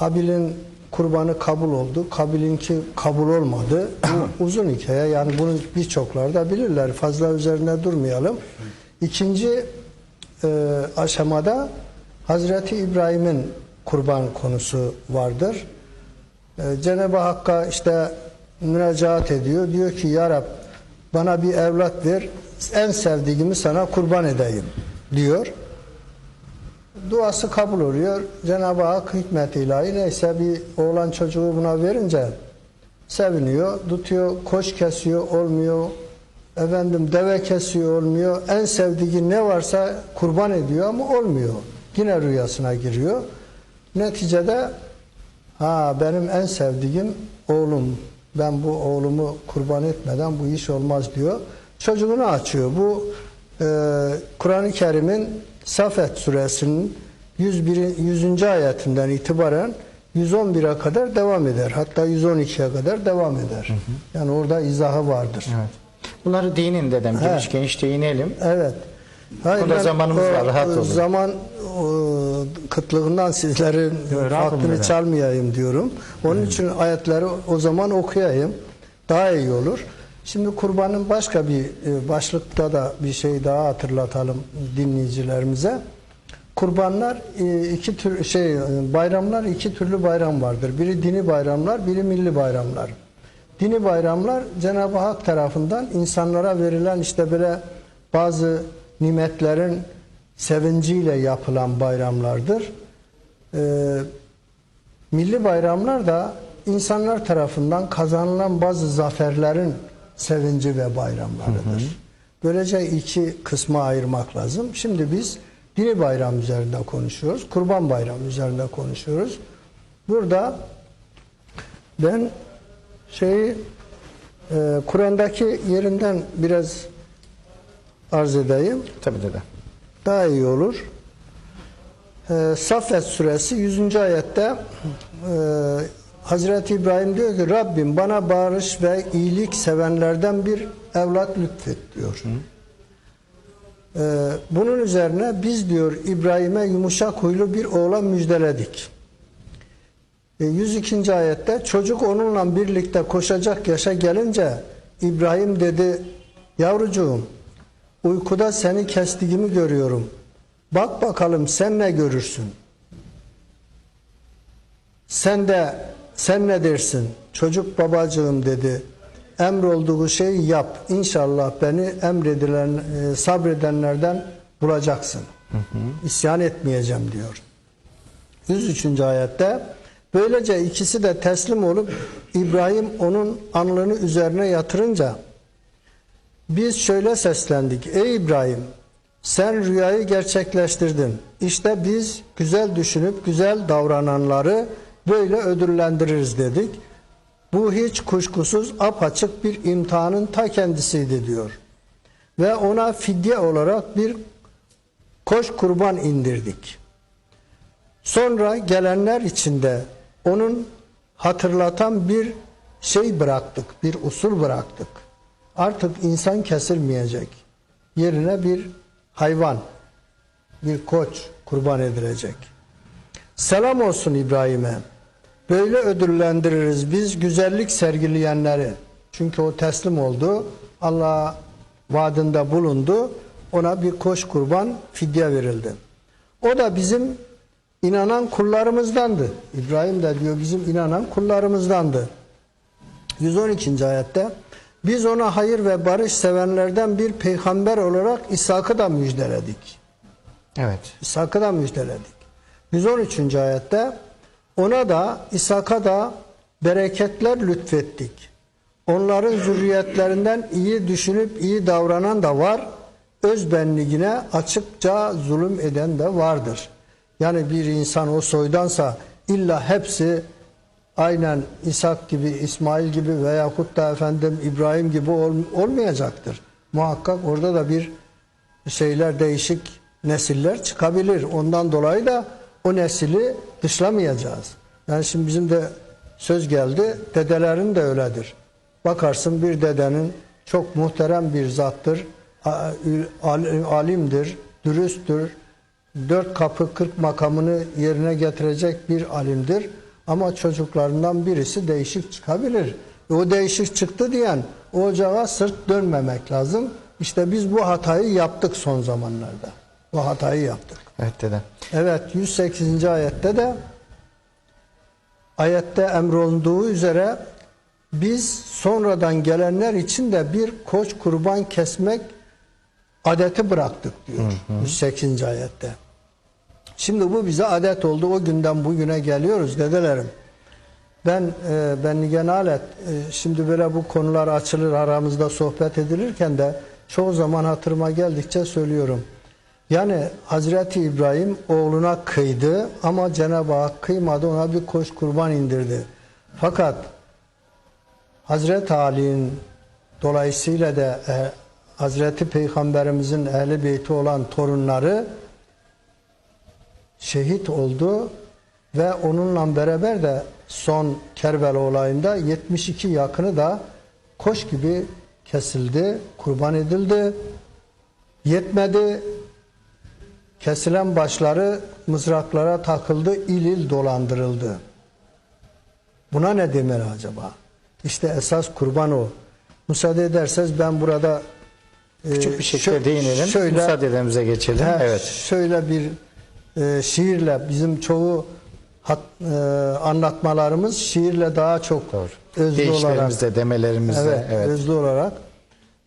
Habil'in kurbanı kabul oldu. Kabil'inki kabul olmadı. Bu uzun hikaye. Yani bunu birçoklar da bilirler. Fazla üzerine durmayalım. İkinci e, aşamada Hazreti İbrahim'in kurban konusu vardır. E, Cenab-ı Hakk'a işte müracaat ediyor. Diyor ki Ya Rab bana bir evlat ver. En sevdiğimi sana kurban edeyim diyor. Duası kabul oluyor. Cenab-ı Hak hikmet ilahi neyse bir oğlan çocuğu buna verince seviniyor. Tutuyor, koç kesiyor olmuyor. Efendim deve kesiyor olmuyor. En sevdiği ne varsa kurban ediyor ama olmuyor. Yine rüyasına giriyor. Neticede ha benim en sevdiğim oğlum. Ben bu oğlumu kurban etmeden bu iş olmaz diyor. Çocuğunu açıyor. Bu e, Kur'an-ı Kerim'in Safet suresinin 101. 100. ayetinden itibaren 111'e kadar devam eder. Hatta 112'ye kadar devam eder. Yani orada izahı vardır. Evet. Bunları değinin dedem. He. Geniş geniş değinelim. Evet. Hayır, Burada zamanımız o, var, rahat olun. Zaman o, kıtlığından sizlerin dedem. çalmayayım diyorum. Onun için ayetleri o zaman okuyayım. Daha iyi olur. Şimdi kurbanın başka bir e, başlıkta da bir şey daha hatırlatalım dinleyicilerimize. Kurbanlar e, iki tür şey e, bayramlar iki türlü bayram vardır. Biri dini bayramlar, biri milli bayramlar. Dini bayramlar Cenab-ı Hak tarafından insanlara verilen işte böyle bazı nimetlerin sevinciyle yapılan bayramlardır. Milli bayramlar da insanlar tarafından kazanılan bazı zaferlerin sevinci ve bayramlarıdır. Böylece iki kısma ayırmak lazım. Şimdi biz dini bayram üzerinde konuşuyoruz. Kurban bayramı üzerinde konuşuyoruz. Burada ben şeyi e, Kur'an'daki yerinden biraz arz edeyim. Tabii dede. Daha iyi olur. E, Saffet suresi 100. ayette e, Hazreti İbrahim diyor ki Rabbim bana barış ve iyilik sevenlerden bir evlat lütfet diyor. E, bunun üzerine biz diyor İbrahim'e yumuşak huylu bir oğlan müjdeledik. E, 102. ayette çocuk onunla birlikte koşacak yaşa gelince İbrahim dedi yavrucuğum uykuda seni kestiğimi görüyorum. Bak bakalım sen ne görürsün? Sen de sen ne dersin? Çocuk babacığım dedi. Emrolduğu şeyi yap. İnşallah beni emredilen e, sabredenlerden bulacaksın. İsyan etmeyeceğim diyor. 103. ayette böylece ikisi de teslim olup İbrahim onun alnını üzerine yatırınca biz şöyle seslendik. Ey İbrahim sen rüyayı gerçekleştirdin. İşte biz güzel düşünüp güzel davrananları böyle ödüllendiririz dedik. Bu hiç kuşkusuz apaçık bir imtihanın ta kendisiydi diyor. Ve ona fidye olarak bir koş kurban indirdik. Sonra gelenler içinde onun hatırlatan bir şey bıraktık, bir usul bıraktık. Artık insan kesilmeyecek. Yerine bir hayvan, bir koç kurban edilecek. Selam olsun İbrahim'e. Böyle ödüllendiririz biz güzellik sergileyenleri. Çünkü o teslim oldu. Allah vaadinde bulundu. Ona bir koç kurban fidye verildi. O da bizim inanan kullarımızdandı. İbrahim de diyor bizim inanan kullarımızdandı. 112. ayette biz ona hayır ve barış sevenlerden bir peygamber olarak İshak'ı da müjdeledik. Evet. İshak'ı da müjdeledik. 113. ayette ona da İshak'a da bereketler lütfettik. Onların zürriyetlerinden iyi düşünüp iyi davranan da var. Öz benliğine açıkça zulüm eden de vardır. Yani bir insan o soydansa illa hepsi aynen İshak gibi, İsmail gibi veyahut da efendim İbrahim gibi ol- olmayacaktır. Muhakkak orada da bir şeyler değişik nesiller çıkabilir. Ondan dolayı da o nesili dışlamayacağız. Yani şimdi bizim de söz geldi. Dedelerin de öyledir. Bakarsın bir dedenin çok muhterem bir zattır. Alimdir, dürüsttür. Dört kapı kırk makamını yerine getirecek bir alimdir. Ama çocuklarından birisi değişik çıkabilir. E, O değişik çıktı diyen o ocağa sırt dönmemek lazım. İşte biz bu hatayı yaptık son zamanlarda. Bu hatayı yaptık. Evet dedem. Evet 108. ayette de ayette emrolunduğu üzere biz sonradan gelenler için de bir koç kurban kesmek adeti bıraktık diyor 108. ayette. Şimdi bu bize adet oldu. O günden bugüne geliyoruz dedelerim. Ben e, ben Nigen Alet e, şimdi böyle bu konular açılır aramızda sohbet edilirken de çoğu zaman hatırıma geldikçe söylüyorum. Yani Hazreti İbrahim oğluna kıydı ama Cenab-ı Hak kıymadı ona bir koç kurban indirdi. Fakat Hazreti Ali'nin dolayısıyla da e, Hazreti Peygamberimizin ehli beyti olan torunları şehit oldu ve onunla beraber de son Kerbela olayında 72 yakını da koş gibi kesildi, kurban edildi. Yetmedi. Kesilen başları mızraklara takıldı, il il dolandırıldı. Buna ne demeli acaba? İşte esas kurban o. Müsaade ederseniz ben burada e, Küçük bir şekilde şö- değinelim. Şöyle, Müsaadelerimize geçelim. He, evet. Şöyle bir e, şiirle bizim çoğu hat, e, anlatmalarımız şiirle daha çok Doğru. özlü olarak Deyişlerimizde, demelerimizde. evet, Evet. özlü olarak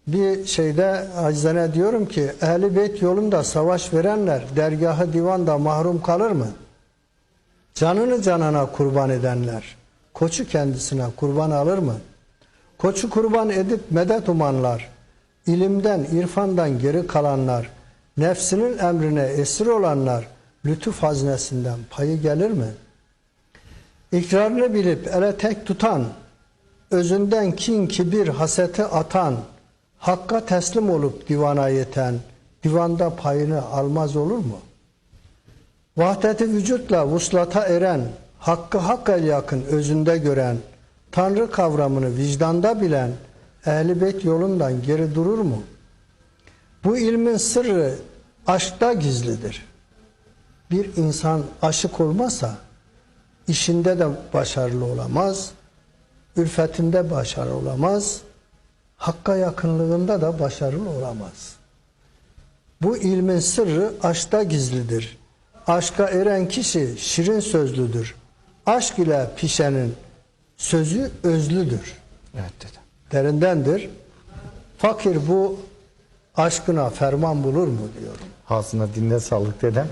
bir şeyde acizane diyorum ki ehli beyt yolunda savaş verenler dergahı divanda mahrum kalır mı? Canını canana kurban edenler koçu kendisine kurban alır mı? Koçu kurban edip medet umanlar, ilimden, irfandan geri kalanlar, nefsinin emrine esir olanlar, lütuf haznesinden payı gelir mi? İkrarını bilip ele tek tutan, özünden kin, kibir, haseti atan, hakka teslim olup divana yeten, divanda payını almaz olur mu? Vahdeti vücutla vuslata eren, hakkı hak el yakın özünde gören, Tanrı kavramını vicdanda bilen, ehl beyt yolundan geri durur mu? Bu ilmin sırrı aşkta gizlidir. Bir insan aşık olmazsa işinde de başarılı olamaz, ülfetinde başarılı olamaz, hakka yakınlığında da başarılı olamaz. Bu ilmin sırrı aşkta gizlidir. Aşka eren kişi şirin sözlüdür. Aşk ile pişenin sözü özlüdür. Evet dedem. Derindendir. Fakir bu aşkına ferman bulur mu diyorum. Ağzına dinde sağlık dedem.